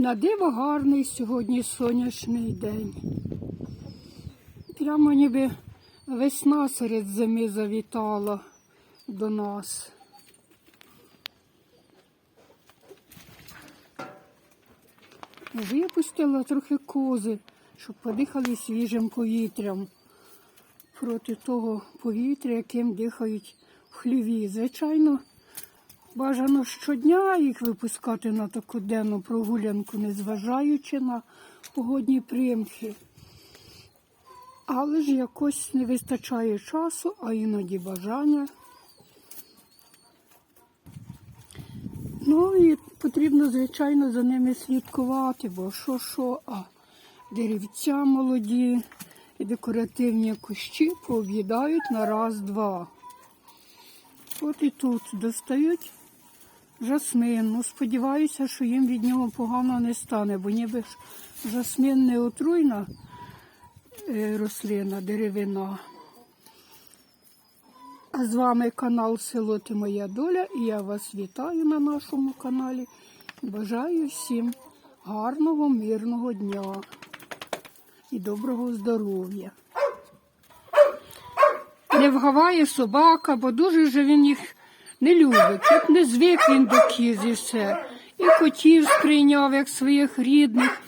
На диво гарний сьогодні сонячний день. Прямо ніби весна серед зими завітала до нас. Випустила трохи кози, щоб подихали свіжим повітрям проти того повітря, яким дихають в хліві. Звичайно, бажано щодня їх випускати на таку денну прогулянку, незважаючи на погодні примхи. Але ж якось не вистачає часу, а іноді бажання. Ну і потрібно, звичайно, за ними слідкувати, бо що що, а деревця молоді і декоративні кущі пооб'їдають на раз-два. От і тут достають жасмин. Ну, сподіваюся, що їм від нього погано не стане, бо ніби ж жасмин не отруйна е, рослина, деревина. А з вами канал Село Ти Моя Доля і я вас вітаю на нашому каналі. Бажаю всім гарного, мирного дня і доброго здоров'я. Не вгаває собака, бо дуже же він їх не любить. От не звик він до кіз і все. І котів сприйняв як своїх рідних,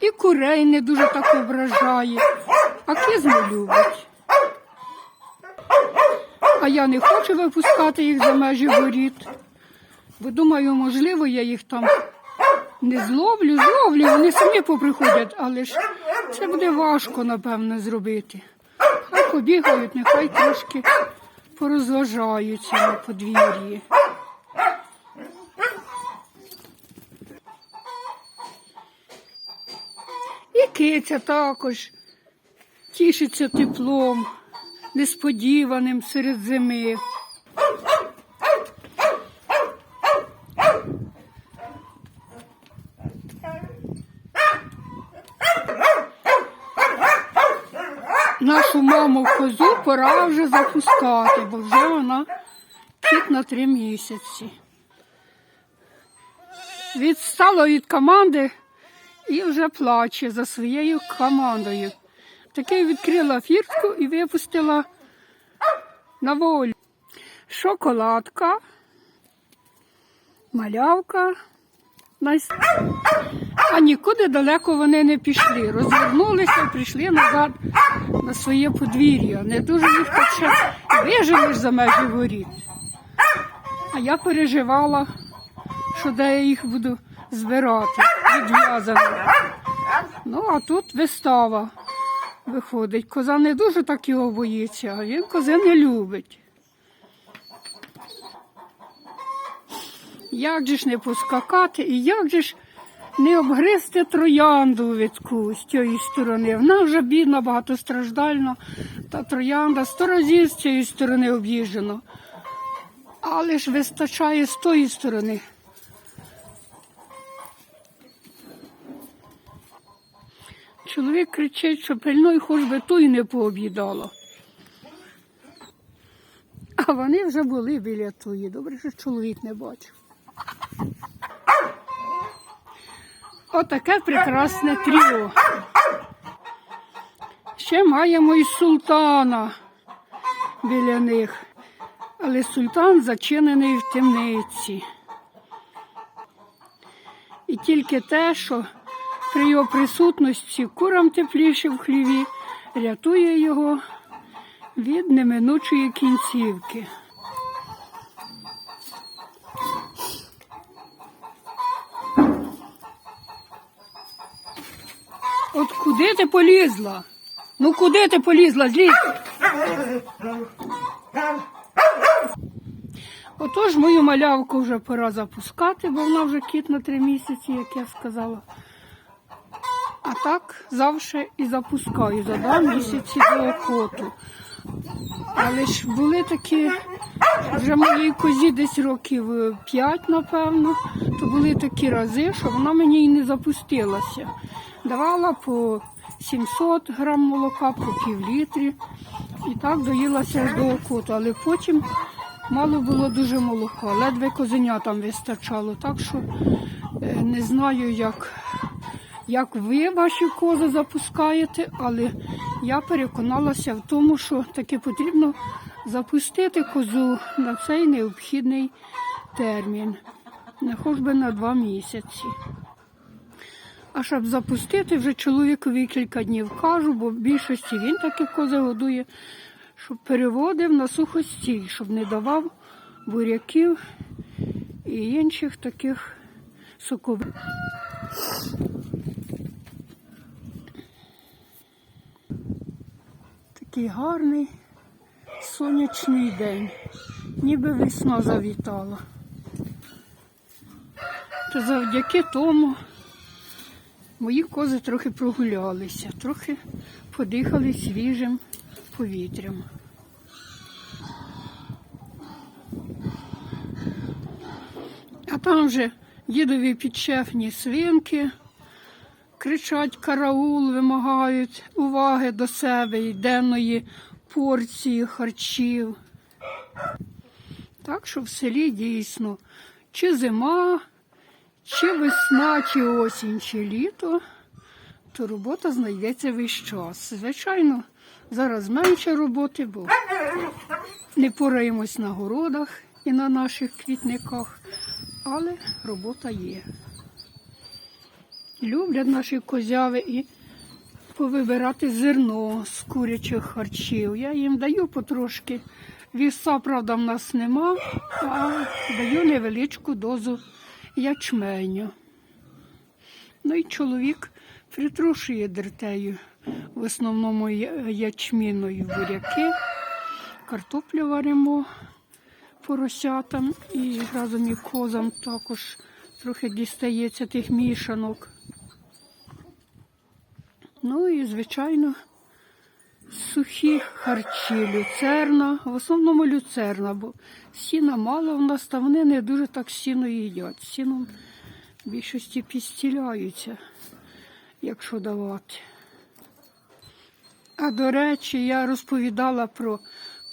і курей не дуже так ображає, а кіз не любить. А я не хочу випускати їх за межі воріт. Бо думаю, можливо, я їх там не зловлю, зловлю, вони самі поприходять, але ж це буде важко, напевно, зробити. Хай побігають, нехай трошки порозважаються на подвір'ї. І киця також тішиться теплом, несподіваним серед зими. Маму козу пора вже запускати, бо вже вона кіт на три місяці. Відстала від команди і вже плаче за своєю командою. Таки відкрила фіртку і випустила на волю. Шоколадка, малявка. Найс- А нікуди далеко вони не пішли. Розвернулися, прийшли назад на своє подвір'я. Не дуже їх так ще вижили ж за межі воріт. А я переживала, що де я їх буду збирати, відв'язати. Ну, а тут вистава виходить. Коза не дуже так його боїться, а він кози не любить. Як же ж не поскакати і як же ж не обгризти троянду витку з цієї сторони. Вона вже бідна, багатостраждальна, та троянда сто разів з цієї сторони об'їжджена. Але ж вистачає з тої сторони. Чоловік кричить, що пильною хоч би ту й не пооб'їдало. А вони вже були біля тої. Добре, що чоловік не бачив. Отаке прекрасне тріо. Ще маємо і султана біля них. Але султан зачинений в темниці. І тільки те, що при його присутності курам тепліше в хліві, рятує його від неминучої кінцівки. От куди ти полізла? Ну куди ти полізла? Отож мою малявку вже пора запускати, бо вона вже кіт на три місяці, як я сказала. А так завжди і запускаю за два місяці до охоту. Але ж були такі, вже моїй козі десь років е, п'ять, напевно, то були такі рази, що вона мені і не запустилася. Давала по 700 грам молока, по пів літрі. І так доїлася до окоту. Але потім мало було дуже молока, ледве козенятам вистачало. Так що е, не знаю, як, як ви ваші кози запускаєте, але я переконалася в тому, що таки потрібно запустити козу на цей необхідний термін, не хоч би на два місяці. А щоб запустити, вже чоловікові кілька днів кажу, бо в більшості він таки кози годує, щоб переводив на сухостій, щоб не давав буряків і інших таких сокових. Такий гарний сонячний день, ніби весна завітала. То завдяки тому мої кози трохи прогулялися, трохи подихали свіжим повітрям. А там вже дідові підшефні свинки кричать караул, вимагають уваги до себе і денної порції харчів. Так що в селі дійсно чи зима, чи весна, чи осінь, чи літо, то робота знайдеться весь час. Звичайно, зараз менше роботи, бо не пораємось на городах і на наших квітниках, але робота є. Люблять наші козяви і повибирати зерно з курячих харчів. Я їм даю потрошки. Віса, правда, в нас нема, а даю невеличку дозу ячменю. Ну і чоловік притрушує дертею, в основному ячміною буряки, картоплю варимо поросятам і разом і козам також трохи дістається тих мішанок. Ну і, звичайно, сухі харчі, люцерна, в основному люцерна, бо сіна мало в нас, та вони не дуже так сіно їдять. Сіном в більшості підстіляються, якщо давати. А до речі, я розповідала про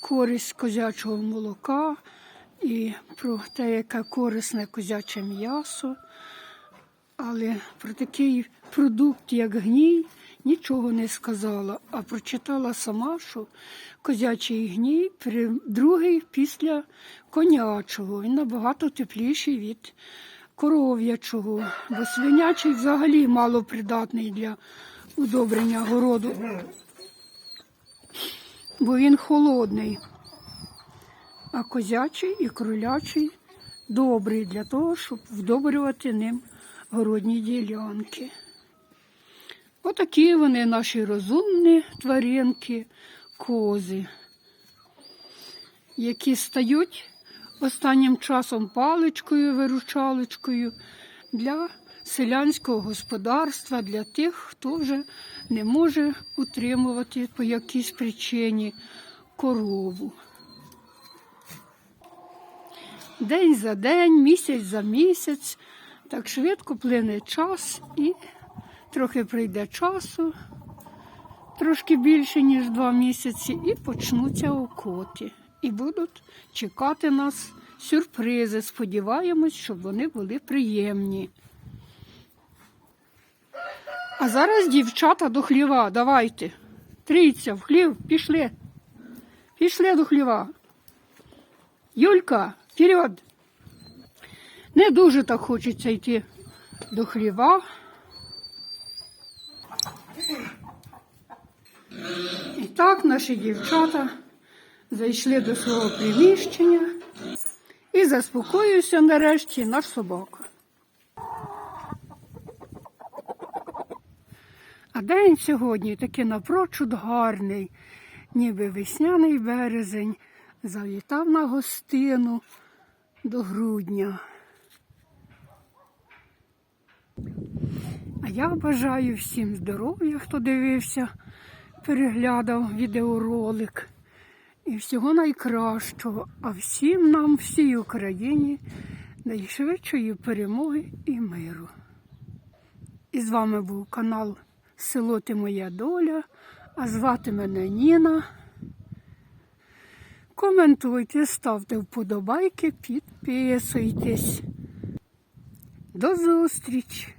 користь козячого молока і про те, яке корисне козяче м'ясо. Але про такий продукт, як гній, нічого не сказала, а прочитала сама, що козячий гній другий після конячого. Він набагато тепліший від коров'ячого, бо свинячий взагалі мало придатний для удобрення городу, бо він холодний. А козячий і кролячий добрий для того, щоб вдобрювати ним городні ділянки. Отакі вони наші розумні тваринки, кози, які стають останнім часом паличкою, виручалочкою для селянського господарства, для тих, хто вже не може утримувати по якійсь причині корову. День за день, місяць за місяць, так швидко плине час і трохи прийде часу, трошки більше, ніж два місяці, і почнуться окоти. І будуть чекати нас сюрпризи. Сподіваємось, щоб вони були приємні. А зараз дівчата до хліва, давайте. Трійця в хлів, пішли. Пішли до хліва. Юлька, вперед! Не дуже так хочеться йти до хліва. І так наші дівчата зайшли до свого приміщення і заспокоївся нарешті наш собака. А день сьогодні такий напрочуд гарний, ніби весняний березень, завітав на гостину до грудня. А я бажаю всім здоров'я, хто дивився, переглядав відеоролик. І всього найкращого, а всім нам, всій Україні, найшвидшої перемоги і миру. І з вами був канал Село Ти Моя Доля, а звати мене Ніна. коментуйте, ставте вподобайки, підписуйтесь. До зустрічі!